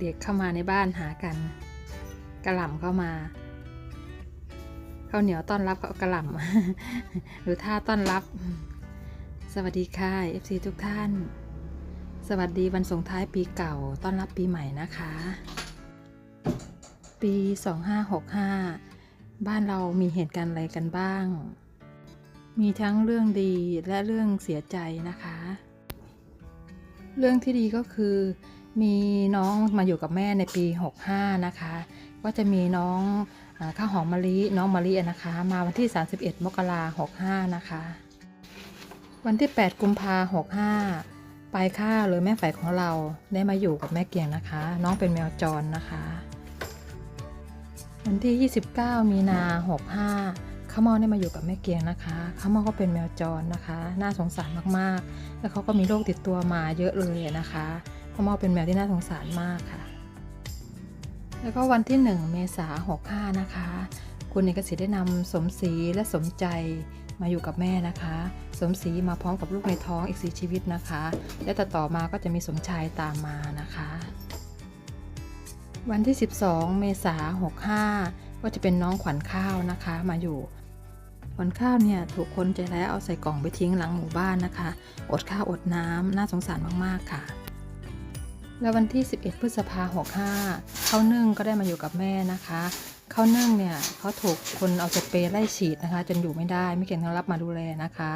เด็กๆเข้ามาในบ้านหากัน กระหล่ำเข้ามาข้าวเหนียวต้อนรับเขากระหล่ำหรือท่าต้อนรับ สวัสดีค่ะ FC ทุกท่าน สวัสดีวันส่งท้ายปีเก่าต้อนรับปีใหม่นะคะ ปี 2565 บ้านเรามีเหตุการณ์อะไรกันบ้าง มีทั้งเรื่องดีและเรื่องเสียใจนะคะ เรื่องที่ดีก็คือ มีน้องมาอยู่กับแม่ในปี 65 นะคะ ก็จะมีน้องอข้าวหอมมะลิน้องมะลินะคะ มาวันที่ 31 มกราคม65นะคะ วันที่ 8 กุมภาหกห้าปลายข้าหรือแม่ฝ่ายของเราได้มาอยู่กับแม่เกียงนะคะ น้องเป็นแมวจรนะคะ วันที่ 29 มีนา65ข้าวเมอได้มาอยู่กับแม่เกียงนะคะข้าวเมอก็เป็นแมวจรนะคะ น่าสงสารมากๆ แล้วเขาก็มีโรคติดตัวมาเยอะเลยนะคะ ขามอเป็นแมวที่น่าสงสารมากค่ะ แล้วก็วันที่ 1 เมษายน65นะคะ คุณเอกสิทธิ์ได้นำสมศรีและสมใจมาอยู่กับแม่นะคะ สมศรีมาพร้อมกับลูกในท้องอีกสีชีวิตนะคะ และต่อต่อมาก็จะมีสมชายตามมานะคะ วันที่ 12 เมษายน65ก็จะเป็นน้องขวัญข้าวนะคะมาอยู่ขวัญข้าวเนี่ยถูกคนใจร้ายเอาใส่กล่องไปทิ้งหลังหมู่บ้านนะคะ อดข้าวอดน้ำน่าสงสารมาก ๆ ค่ะ แล้ววันที่ 11 พฤษภาคม65เขานึ่งก็ได้มาอยู่กับแม่นะคะเขานึ่งเนี่ยเขาถูกคนเอาสเปรย์ไล่ฉีดนะคะ จนอยู่ไม่ได้ไม่เก่งต้องรับมาดูแลนะคะ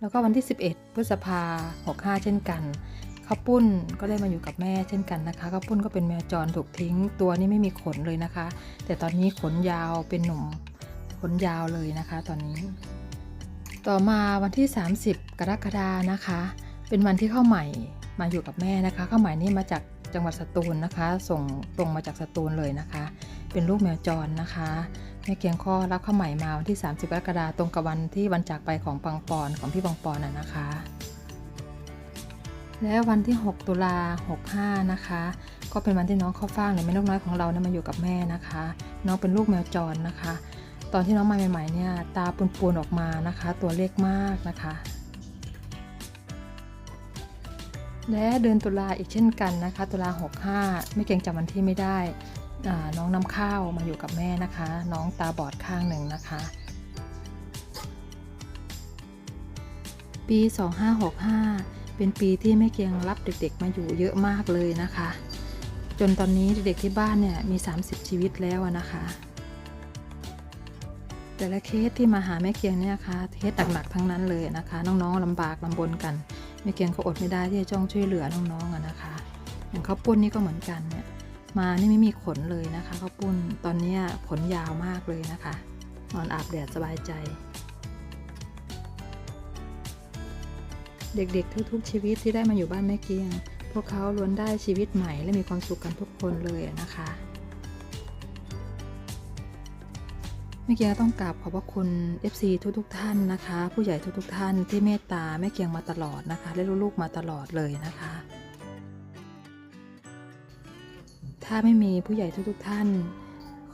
แล้วก็วันที่ 11 พฤษภาคม65เช่นกันข้าวปุ้นก็ได้มาอยู่กับแม่เช่นกันนะคะข้าวปุ้นก็เป็นแมวจรถูกทิ้งตัวนี้ไม่มีขนเลยนะคะ แต่ตอนนี้ขนยาวเป็นหนุ่มขนยาวเลยนะคะ ตอนนี้ ต่อมาวันที่ 30 กรกฎานะคะ เป็นวันที่เข้าใหม่ มาอยู่กับแม่นะคะข้าวใหม่นี่มาจากจังหวัดสตูลนะคะ ส่งตรงมาจากสตูลเลยนะคะ เป็นลูกแมวจรนะคะแม่เกียงข้อรับข้าวใหม่มาวันที่ 30กรกฎาคมตรงกับวันที่วันจากไปของปังปอนของพี่ปังปอนน่ะนะคะ และวันที่ 6 ตุลา65 นะคะ ก็เป็นวันที่น้องข้าวฟ่างหรือแม่นกน้อยของเราเนี่ยมาอยู่กับแม่นะคะ น้องเป็นลูกแมวจรนะคะ ตอนที่น้องมาใหม่ๆเนี่ยตาปูนๆออกมานะคะ ตัวเล็กมากนะคะ และเดือนตุลาอีกเช่นกันนะคะ ตุลา 65 ไม่เก่งจำวันที่ไม่ได้ น้องน้ำข้าวมาอยู่กับแม่นะคะ น้องตาบอดข้างหนึ่งนะคะ ปี 2565 เป็นปีที่แม่เกียงรับเด็กๆ มาอยู่เยอะมากเลยนะคะ จนตอนนี้เด็กๆที่บ้านเนี่ยมี 30 ชีวิตแล้วนะคะแต่ละเคสที่มาหาแม่เกียงเนี่ยค่ะเคสหนักๆทั้งนั้นเลยนะคะ น้องๆลำบากลำบนกัน แม่เกียงก็อดไม่ได้ที่จะจ้องช่วยเหลือน้องๆอะนะคะ อย่างข้าวปุ้นนี่ก็เหมือนกันเนี่ยมานี่ไม่มีขนเลยนะคะข้าวปุ้นตอนนี้ขนยาวมากเลยนะคะ นอนอาบแดดสบายใจ เด็กๆทุกๆชีวิตที่ได้มาอยู่บ้านแม่เกียง พวกเขาล้วนได้ชีวิตใหม่และมีความสุขกันทุกคนเลยนะคะ ม่เกียงต้องกราบขอบพระคุณ FC ทุกๆท่านนะคะ ผู้ใหญ่ทุกๆท่านที่เมตตาแม่เกียงมาตลอดนะคะ และลูกๆมาตลอดเลยนะคะ ถ้าไม่มีผู้ใหญ่ทุกๆท่าน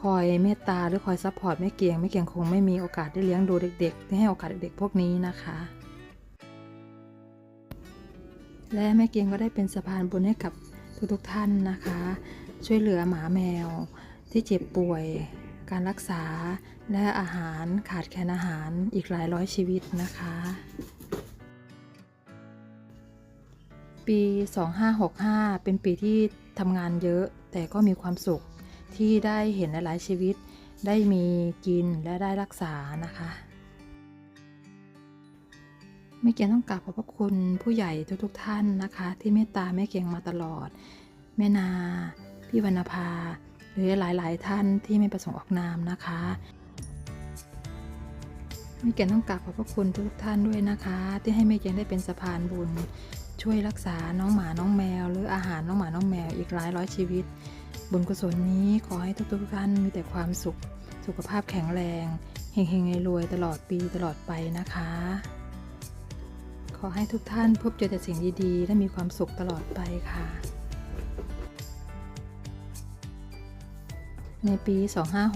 คอยเมตตาหรือคอยซัพพอร์ตแม่เกียงแม่เกียงคงไม่มีโอกาสได้เลี้ยงดูเด็กๆได้ให้โอกาสเด็กๆพวกนี้นะคะ และแม่เกียงก็ได้เป็นสะพานบุญให้กับทุกๆท่านนะคะ ช่วยเหลือหมาแมวที่เจ็บป่วย การรักษาและอาหารขาดแคลนอาหารอีกหลายร้อยชีวิตนะคะ ปี 2565 เป็นปีที่ทำงานเยอะแต่ก็มีความสุขที่ได้เห็นหลายชีวิต ได้มีกินและได้รักษานะคะแม่เกียงต้องกราบขอบพระคุณผู้ใหญ่ทุกๆท่านนะคะ ที่เมตตาแม่เกียงมาตลอด แม่นา พี่วรรณภา หรือหลายๆท่านที่ไม่ประสงค์ออกนามนะคะแม่เกียงต้องกราบขอบพระคุณทุกท่านด้วยนะคะ ที่ให้แม่เกียงได้เป็นสะพานบุญ ช่วยรักษาน้องหมาน้องแมว หรืออาหารน้องหมาน้องแมวอีกหลายร้อยชีวิต บุญกุศลนี้ขอให้ทุกๆท่านมีแต่ความสุข สุขภาพแข็งแรงเฮงๆรวยตลอดปีตลอดไปนะคะ ขอให้ทุกท่านพบเจอแต่สิ่งดีๆ และมีความสุขตลอดไปค่ะ ในปี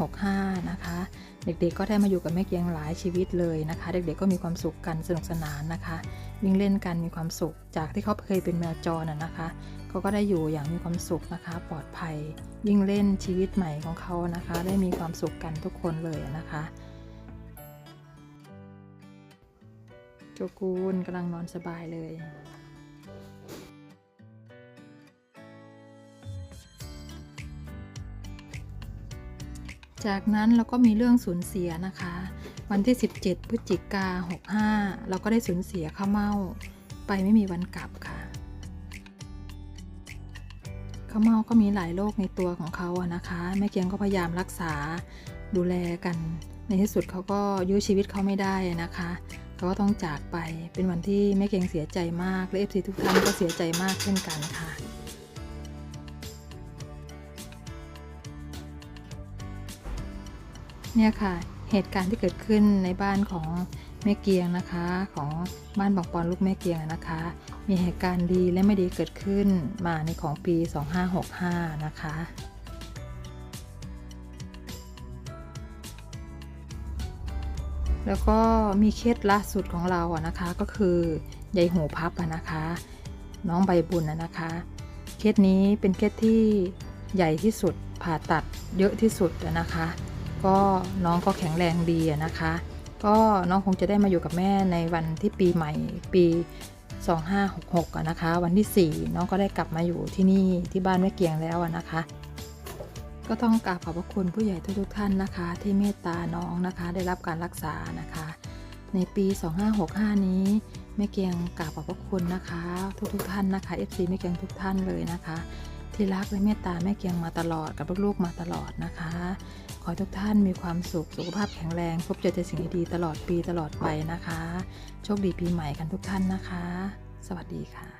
2565 นะคะ เด็กๆก็ได้มาอยู่กับแม่เกียงหลายชีวิตเลยนะคะ เด็กๆก็มีความสุขกันสนุกสนานนะคะ วิ่งเล่นกันมีความสุข จากที่เขาเคยเป็นแมวจรนะนะคะเขาก็ได้อยู่อย่างมีความสุขนะคะ ปลอดภัยวิ่งเล่นชีวิตใหม่ของเขานะคะ ได้มีความสุขกันทุกคนเลยนะคะโจกูนกำลังนอนสบายเลย จากนั้นเราก็มีเรื่องสูญเสียนะคะ วันที่ 17 พฤศจิกา65 เราก็ได้สูญเสียข้าวเม่าไปไม่มีวันกลับค่ะข้าวเม่าก็มีหลายโรคในตัวของเขาอะนะคะแม่เกียงก็พยายามรักษาดูแลกัน ในที่สุดเขาก็ยื้อชีวิตเขาไม่ได้นะคะเขาก็ต้องจากไปเป็นวันที่แม่เกียงเสียใจมากและเอฟซีทุกท่านก็เสียใจมากเช่นกันค่ะ เนี่ยค่ะเหตุการณ์ที่เกิดขึ้นในบ้านของแม่เกียงนะคะ ของบ้านบางปอนลูกแม่เกียงนะคะ มีเหตุการณ์ดีและไม่ดีเกิดขึ้นมาในของปี 2565 นะคะ แล้วก็มีเคสล่าสุดของเราอะนะคะก็คือใยหูพับอะนะคะ น้องใบบุญอะนะคะ เคสนี้เป็นเคสที่ใหญ่ที่สุดผ่าตัดเยอะที่สุดอะนะคะ ก็น้องก็แข็งแรงดีนะคะ ก็น้องคงจะได้มาอยู่กับแม่ในวันที่ปีใหม่ปี 2566นะคะ วันที่ 4 น้องก็ได้กลับมาอยู่ที่นี่ที่บ้านแม่เกียงแล้วนะคะ ก็ต้องกราบขอบพระคุณผู้ใหญ่ทุกๆท่านนะคะ ที่เมตตาน้องนะคะ ได้รับการรักษานะคะ ในปี 2565 นี้แม่เกียงกราบขอบพระคุณนะคะ ทุกๆท่านนะคะ FC แม่เกียงทุกท่านเลยนะคะ ที่รักและเมตตาแม่เกียงมาตลอดกับลูกๆมาตลอดนะคะ ขอให้ทุกท่านมีความสุขสุขภาพแข็งแรง พบเจอแต่สิ่งดีๆตลอดปีตลอดไปนะคะ โชคดีปีใหม่กันทุกท่านนะคะ สวัสดีค่ะ